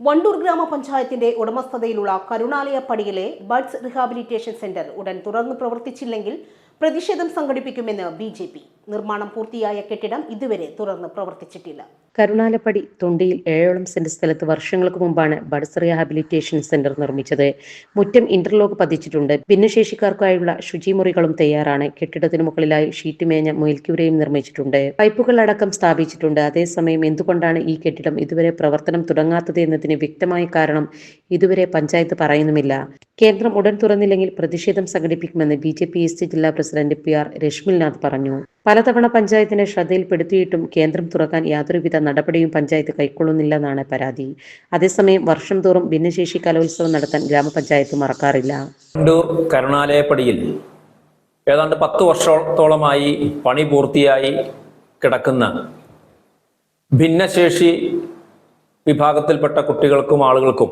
വണ്ടൂർ ഗ്രാമപഞ്ചായത്തിന്റെ ഉടമസ്ഥതയിലുള്ള കരുണാലയപ്പടിയിലെ buds rehabilitation centre ഉടൻ തുറന്നു പ്രവർത്തിച്ചില്ലെങ്കിൽ പ്രതിഷേധം സംഘടിപ്പിക്കുമെന്ന് ബി നിർമ്മാണം പൂർത്തിയായ കെട്ടിടം ഇതുവരെ തുറന്ന് പ്രവർത്തിച്ചിട്ടില്ല. കരുണാലപ്പടി തൊണ്ടിയിൽ ഏഴോളം സെന്റ് സ്ഥലത്ത് വർഷങ്ങൾക്ക് മുമ്പാണ് ബഡ്സ് റിഹാബിലിറ്റേഷൻ സെന്റർ നിർമ്മിച്ചത്. മുറ്റം ഇന്റർലോക്ക് പതിച്ചിട്ടുണ്ട്. ഭിന്നശേഷിക്കാർക്കായുള്ള ശുചിമുറികളും തയ്യാറാണ്. കെട്ടിടത്തിന് മുകളിലായി ഷീറ്റ് മേഞ്ഞ മുയൽക്കൂരയും നിർമ്മിച്ചിട്ടുണ്ട്. പൈപ്പുകൾ അടക്കം സ്ഥാപിച്ചിട്ടുണ്ട്. അതേസമയം എന്തുകൊണ്ടാണ് ഈ കെട്ടിടം ഇതുവരെ പ്രവർത്തനം തുടങ്ങാത്തത് എന്നതിന് വ്യക്തമായ കാരണം ഇതുവരെ പഞ്ചായത്ത് പറയുന്നുമില്ല. കേന്ദ്രം ഉടൻ തുറന്നില്ലെങ്കിൽ പ്രതിഷേധം സംഘടിപ്പിക്കുമെന്ന് ബി ജെ പി ഈസ്റ്റ് ജില്ലാ പ്രസിഡന്റ് പി ആർ രശ്മിൽനാഥ് പറഞ്ഞു. പലതവണ പഞ്ചായത്തിനെ ശ്രദ്ധയിൽപ്പെടുത്തിയിട്ടും കേന്ദ്രം തുറക്കാൻ യാതൊരുവിധ നടപടിയും പഞ്ചായത്ത് കൈക്കൊള്ളുന്നില്ലെന്നാണ് പരാതി. അതേസമയം വർഷം തോറും ഭിന്നശേഷി കലോത്സവം നടത്താൻ ഗ്രാമപഞ്ചായത്ത് മറക്കാറില്ല. കരുണാലയപ്പടിയിൽ ഏതാണ്ട് പത്ത് വർഷത്തോളമായി പണി പൂർത്തിയായി കിടക്കുന്ന ഭിന്നശേഷി വിഭാഗത്തിൽപ്പെട്ട കുട്ടികൾക്കും ആളുകൾക്കും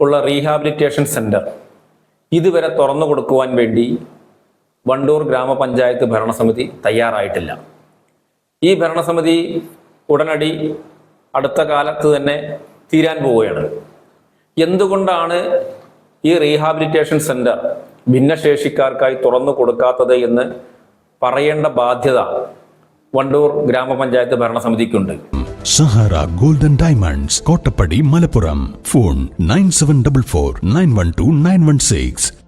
ഉള്ള റീഹാബിലിറ്റേഷൻ സെന്റർ ഇതുവരെ തുറന്നു കൊടുക്കുവാൻ വേണ്ടി വണ്ടൂർ ഗ്രാമപഞ്ചായത്ത് ഭരണസമിതി തയ്യാറായിട്ടില്ല. ഈ ഭരണസമിതി ഉടനടി അടുത്ത കാലത്ത് തന്നെ തീരാൻ പോവുകയാണ്. എന്തുകൊണ്ടാണ് ഈ റീഹാബിലിറ്റേഷൻ സെന്റർ ഭിന്നശേഷിക്കാർക്കായി തുറന്നു കൊടുക്കാത്തത് എന്ന് പറയേണ്ട ബാധ്യത വണ്ടൂർ ഗ്രാമപഞ്ചായത്ത് ഭരണസമിതിക്കുണ്ട്. Sahara golden diamonds Kottappadi Malappuram. Phone nine seven double four nine one two nine one six.